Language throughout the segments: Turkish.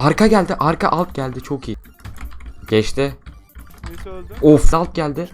Arka geldi. Arka alt geldi. Çok iyi. Geçti. Birisi öldü. Of alt geldi.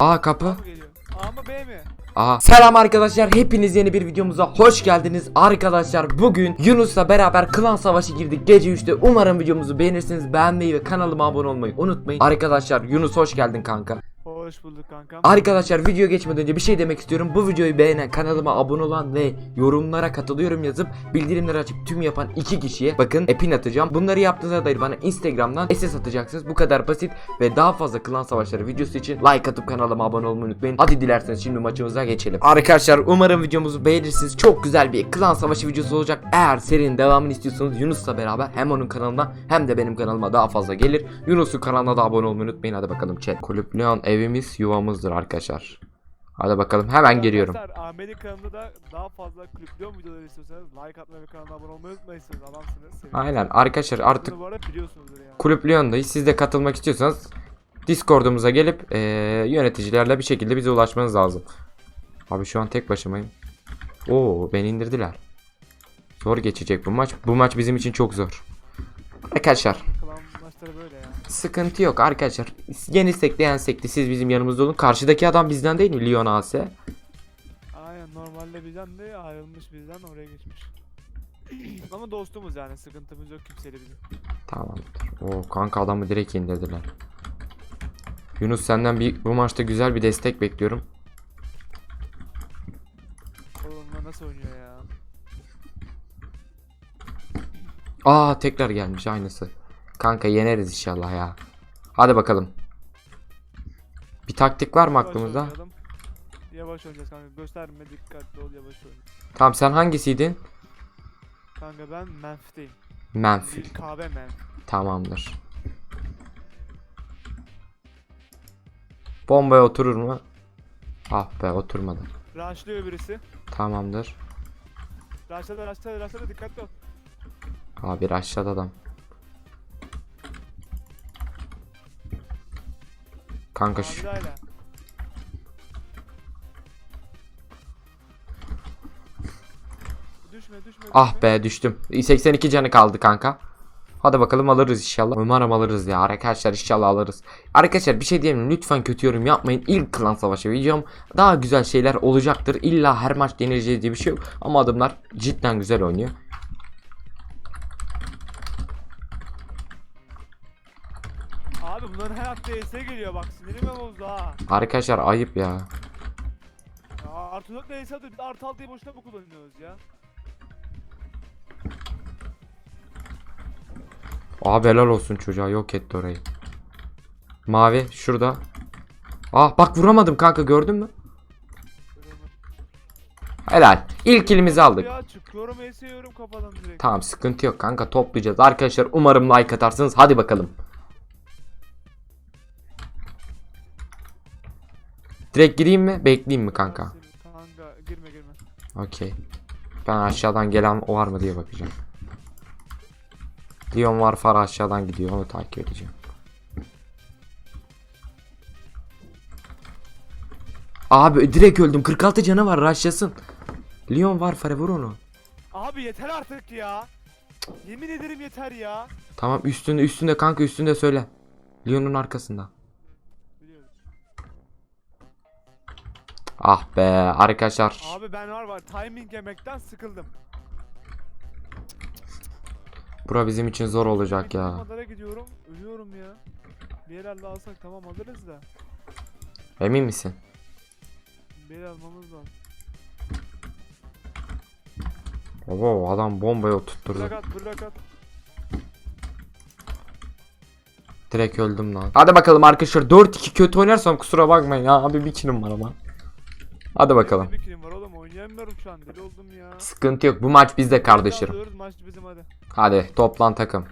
A kapı. A mı B mi? Aha. Selam arkadaşlar. Hepiniz yeni bir videomuza hoş geldiniz. Arkadaşlar bugün Yunus'la beraber klan savaşı girdik gece 3'te. Umarım videomuzu beğenirsiniz. Beğenmeyi ve kanalıma abone olmayı unutmayın. Arkadaşlar Yunus hoş geldin kanka. Hoş bulduk kankam. Arkadaşlar video geçmeden önce bir şey demek istiyorum. Bu videoyu beğenen, kanalıma abone olan ve yorumlara katılıyorum yazıp bildirimleri açıp tüm yapan iki kişiye bakın epin atacağım. Bunları yaptığınıza dair bana Instagram'dan SS atacaksınız. Bu kadar basit ve daha fazla klan savaşları videosu için like atıp kanalıma abone olmayı unutmayın. Hadi dilerseniz şimdi maçımıza geçelim. Arkadaşlar umarım videomuzu beğenirsiniz. Çok güzel bir klan savaşı videosu olacak. Eğer serinin devamını istiyorsanız Yunus'la beraber hem onun kanalına hem de benim kanalıma daha fazla gelir. Yunus'un kanalına da abone olmayı unutmayın. Hadi bakalım chat. Kulüp Leon evimiz yuvamızdır arkadaşlar. Hadi bakalım hemen geliyorum. Arkadaşlar Ahmet'in kanalında da daha fazla kulüplüyor videoları istiyorsanız like atmayı ve kanala abone olmayı unutmayın. Adamsınız. Sevinirim. Aynen arkadaşlar artık Lyon'dayız. Siz de katılmak istiyorsanız Discord'umuza gelip eee, yöneticilerle bir şekilde bize ulaşmanız lazım. Abi şu an tek başımayım. Oo beni indirdiler. Zor geçecek bu maç. Bu maç bizim için çok zor. Arkadaşlar maçları böyle ya. Sıkıntı yok arkadaşlar. Yenilsek de yensek de siz bizim yanımızda olun. Karşıdaki adam bizden değil mi? Lyon AS. Aynen normalde bizden de ayrılmış bizden oraya geçmiş. Ama dostumuz yani sıkıntımız yok kimseyle bizim. Tamamdır. Oo kanka adamı direkt indirdiler. Yunus senden bir bu maçta güzel bir destek bekliyorum. Oğlum nasıl oynuyor ya? Aa tekrar gelmiş aynısı. Kanka yeneriz inşallah ya. Hadi bakalım. Bir taktik var mı Yavaş aklımızda? oynayalım. Yavaş oynayacağız kanka gösterme dikkatli ol yavaş oyna. Tamam sen hangisiydin? Kanka ben Menf'teyim. Bir kahve Menf. Tamamdır. Bombaya oturur mu? Ah be oturmadı. Rushlıyor birisi. Tamamdır. Rushladı rushladı rushladı dikkatli ol. Abi aşağıda adam. Kanka şu. hala. Düşme düşme Ah be düştüm. 82 canı kaldı kanka. Hadi bakalım alırız inşallah. Umarım alırız ya arkadaşlar inşallah alırız. Arkadaşlar bir şey diyeyim lütfen kötü yorum yapmayın. İlk klan savaşı videom daha güzel şeyler olacaktır. İlla her maç deneyeceğiz diye bir şey yok. Ama adımlar cidden güzel oynuyor. Abi bunların her hafta geliyor bak sinirime bozdu ha. Arkadaşlar ayıp ya. ya artı 4 ES atıyor biz artı 6'yı boşuna mı kullanıyoruz ya? Abi helal olsun çocuğa yok etti orayı. Mavi şurada. Ah bak vuramadım kanka gördün mü? Helal. İlk kilimizi aldık. Ya çıkıyorum ES yiyorum kafadan direkt. Tamam sıkıntı yok kanka toplayacağız. Arkadaşlar umarım like atarsınız. Hadi bakalım. Direkt gireyim mi? Bekleyeyim mi kanka? Kanka girme girme. Okey. Ben aşağıdan gelen o var mı diye bakacağım. Leon var far aşağıdan gidiyor onu takip edeceğim. Abi direkt öldüm 46 canı var raşlasın. Leon var fare vur onu. Abi yeter artık ya. Yemin ederim yeter ya. Tamam üstünde üstünde kanka üstünde söyle. Leon'un arkasında. Ah be arkadaşlar. Abi ben var var timing yemekten sıkıldım. Bura bizim için zor olacak ya. Madara gidiyorum ölüyorum ya. Bir yerlerde alsak tamam alırız da. Emin misin? Bir yer almamız lazım. Oo adam bombayı oturtturdu. Bırak at bırak at. Direkt öldüm lan. Hadi bakalım arkadaşlar 4-2 kötü oynarsam kusura bakmayın ya abi bir kilim var ama. Hadi bakalım. Benim bir kilim var oğlum oynayamıyorum şu an deli oldum ya. Sıkıntı yok bu maç bizde kardeşlerim. Alıyoruz, Maç bizim hadi. Hadi toplan takım.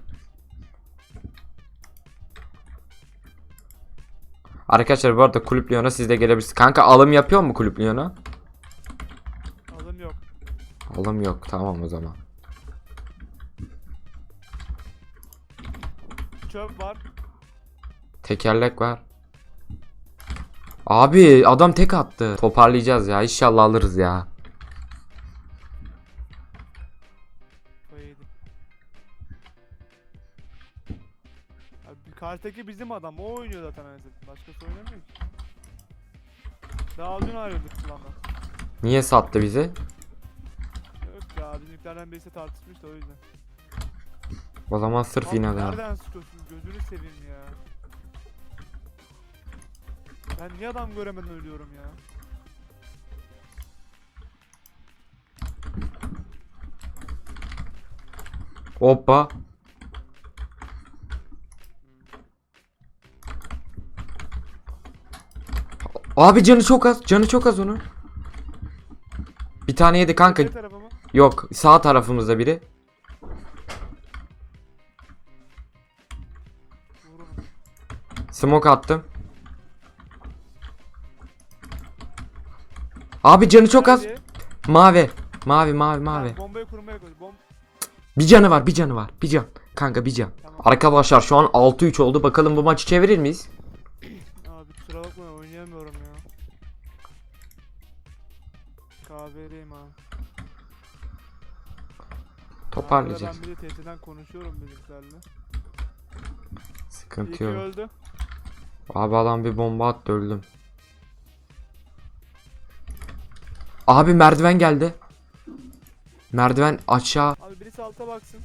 Arkadaşlar bu arada kulüp Lyon'a siz de gelebilirsiniz. Kanka alım yapıyor mu kulüp Lyon'a? Alım yok. Alım yok tamam o zaman. Çöp var. Tekerlek var. Abi adam tek attı. Toparlayacağız ya inşallah alırız ya. Kartaki bizim adam. O oynuyor zaten anasını. Başkası oynamıyor ki. Daha dün ayrıldık kullandan. Niye sattı bizi? Yok ya bizimkilerden birisi tartışmış da o yüzden. O zaman sırf Abi yine de. Nereden sıkıyorsun? Gözünü seveyim ya. Ben niye adam göremeden ölüyorum ya? Hoppa. Abi canı çok az. Canı çok az onun. Bir tane yedi kanka. Yok sağ tarafımızda biri. Smoke attım. Abi canı çok az. Mavi. Mavi mavi mavi. Ha, bombayı kurmaya koy. Bom Bir canı var bir canı var. Bir can. Kanka bir can. Tamam. Arkadaşlar şu an 6-3 oldu. Bakalım bu maçı çevirir miyiz? Abi kusura bakma oynayamıyorum ya. Kahvereyim abi. Toparlayacağız. Ben bir de TT'den konuşuyorum bizimkilerle. Sıkıntı yok. Abi adam bir bomba attı öldüm. Abi merdiven geldi. Merdiven aşağı. Abi birisi alta baksın.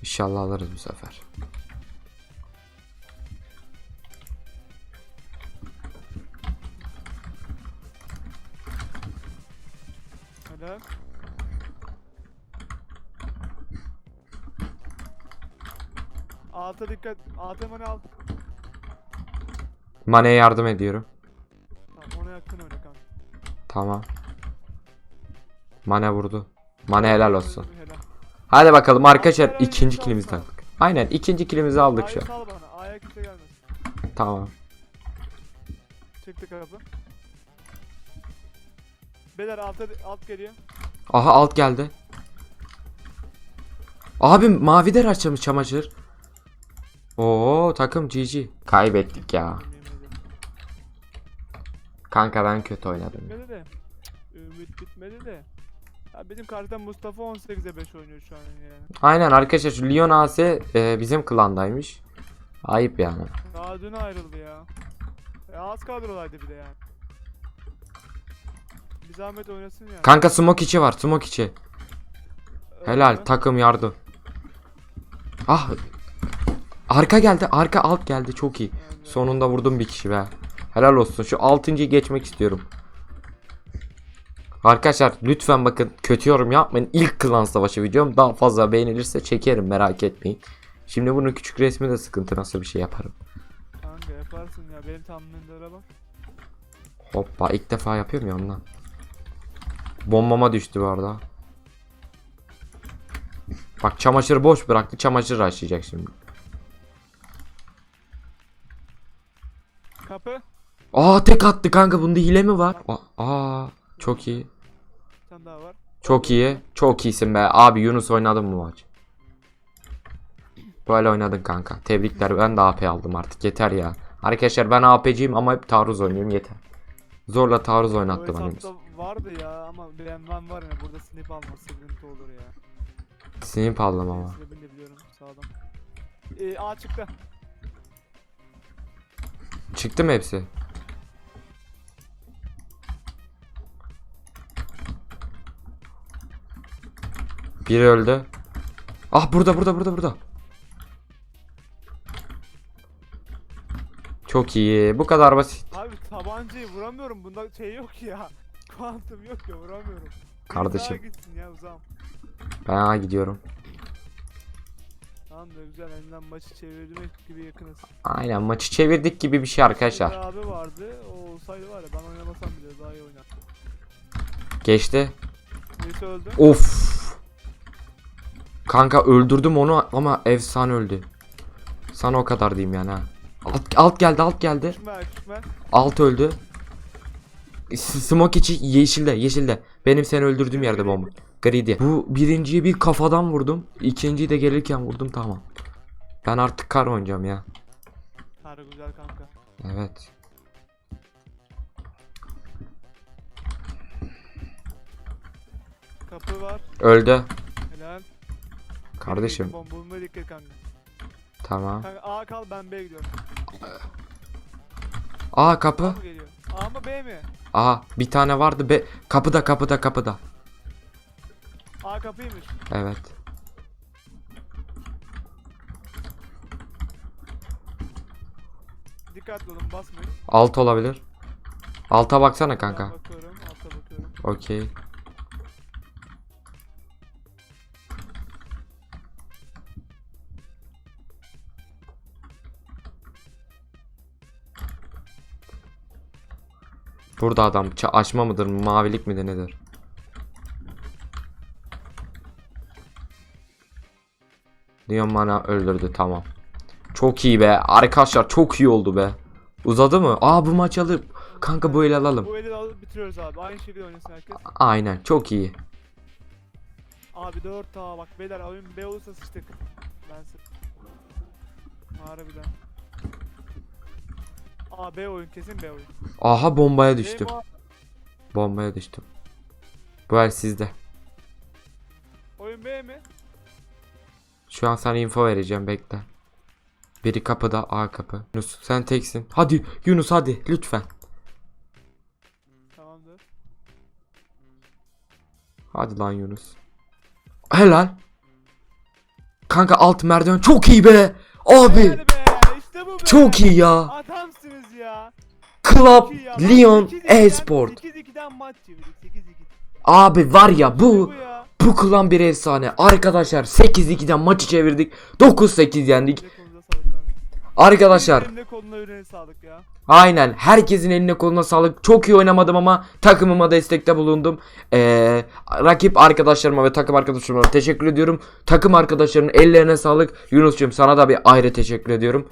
İnşallah alırız bu sefer. Helal. Alta dikkat. Alta mani al. Mane'ye yardım ediyorum. Tamam ona yakın oyna kanka. Tamam. Mane vurdu. Mane helal olsun. Helal. Hadi bakalım arkadaşlar ikinci kilimizi aldık. Aynen ikinci kilimizi aldık şu an. A'ya kimse gelmesin. Tamam. Çıktı kapı. Beyler alta alt geliyor. Aha alt geldi. Abi mavi de açılmış çamaşır. Oo takım GG. Kaybettik ya. Kanka ben kötü oynadım. Bitmedi de. Ümit bitmedi de. Ya bizim karşıdan Mustafa 18'e 5 oynuyor şu an yani. Aynen arkadaşlar şu Lyon AS e, bizim klandaymış. Ayıp yani. Daha dün ayrıldı ya. E, az kadrodaydı bir de yani. Bir zahmet oynasın ya. Kanka smoke içi var smoke içi. Helal takım yardım. Ah. Arka geldi arka alt geldi çok iyi. Sonunda vurdum bir kişi be. Helal olsun şu 6.'yı geçmek istiyorum. Arkadaşlar lütfen bakın kötü yorum yapmayın. İlk klan savaşı videom daha fazla beğenilirse çekerim merak etmeyin. Şimdi bunun küçük resmi de sıkıntı nasıl bir şey yaparım. Kanka yaparsın ya benim tahminlere bak. Hoppa ilk defa yapıyorum ya ondan. Bombama düştü bu arada. Bak çamaşırı boş bıraktı. Çamaşır açacak şimdi. Kapı. Aa tek attı kanka bunda hile mi var? Aa, çok iyi. Bir tane daha var. Çok iyi. Çok iyisin be. Abi Yunus oynadın mı maç? Böyle oynadın kanka. Tebrikler. Ben de AP aldım artık. Yeter ya. Arkadaşlar ben AP'ciyim ama hep taarruz oynuyorum. Yeter. Zorla taarruz oynattı bana Yunus. vardı ya ama ben var ya burada snip alma sıkıntı olur ya. Sinip aldım ama. De biliyorum sağdan. Ee, A çıktı. Çıktı mı hepsi? Biri öldü. Ah burada burada burada burada. Çok iyi. Bu kadar basit. Abi tabancayı vuramıyorum bunda şey yok ya. Kuantum yok ya vuramıyorum. Kardeşim. Gitsin ya uzağım. Ben A gidiyorum. Tamam da güzel elinden maçı çevirmek gibi yakınız. Aynen maçı çevirdik gibi bir şey arkadaşlar. Bir abi vardı o olsaydı var ya ben oynamasam bile daha iyi oynar. Geçti. Birisi öldü. Of. Kanka öldürdüm onu ama efsane öldü. Sana o kadar diyeyim yani ha. Alt, alt geldi alt geldi. Alt öldü. S- Smoke içi yeşilde yeşilde. Benim seni öldürdüğüm yerde bomba. Greedy. Bu birinciyi bir kafadan vurdum. İkinciyi de gelirken vurdum tamam. Ben artık kar oynayacağım ya. Harbi güzel kanka. Evet. Kapı var. Öldü. Helal. Kardeşim Bom bulmaya dikkat kanka. tamam. Kanka A kal ben B'ye gidiyorum. A kapı. mı geliyor? A mı B mi? Aa bir tane vardı be. Kapıda kapıda kapıda. A kapıymış. Evet. Dikkatli olun basmayın. Alt olabilir. Alta baksana kanka. Bakıyorum alta bakıyorum. Okey. Burada adam açma mıdır mavilik midir nedir? Leon bana öldürdü tamam. Çok iyi be arkadaşlar çok iyi oldu be. Uzadı mı? Aa bu maç alıp kanka bu el alalım. Bu eli alıp bitiriyoruz abi. Aynı şekilde oynasın herkes. Aynen çok iyi. Abi 4 A bak beyler oyun B olursa sıçtık. Ben sık. Harbiden. A B oyun kesin B oyun. Aha bombaya düştüm. A- Bombaya düştüm. Bu el sizde. oyun B mi? Şu an sana info vereceğim bekle. Biri kapıda A kapı. Yunus sen teksin. Hadi Yunus hadi lütfen. Tamamdır. Hadi lan Yunus. Helal. Kanka alt merdiven çok iyi be. Abi Helal be işte bu be. çok iyi ya. Club 8-2'den Esport. 8-2'den maç çevirdik 8-2. Abi var ya bu Bu klan bir efsane. Arkadaşlar 8-2'den maçı çevirdik. 9-8 yendik. Arkadaşlar. Aynen. Herkesin eline koluna sağlık. Çok iyi oynamadım ama takımıma destekte bulundum. Ee, rakip arkadaşlarıma ve takım arkadaşlarıma teşekkür ediyorum. Takım arkadaşlarımın ellerine sağlık. Yunus'cum sana da bir ayrı teşekkür ediyorum.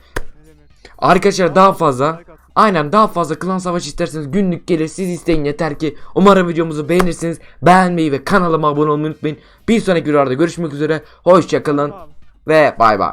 Arkadaşlar daha fazla. Aynen daha fazla klan savaşı isterseniz günlük gelir siz isteyin yeter ki umarım videomuzu beğenirsiniz. Beğenmeyi ve kanalıma abone olmayı unutmayın. Bir sonraki videolarda görüşmek üzere hoşçakalın ve bay bay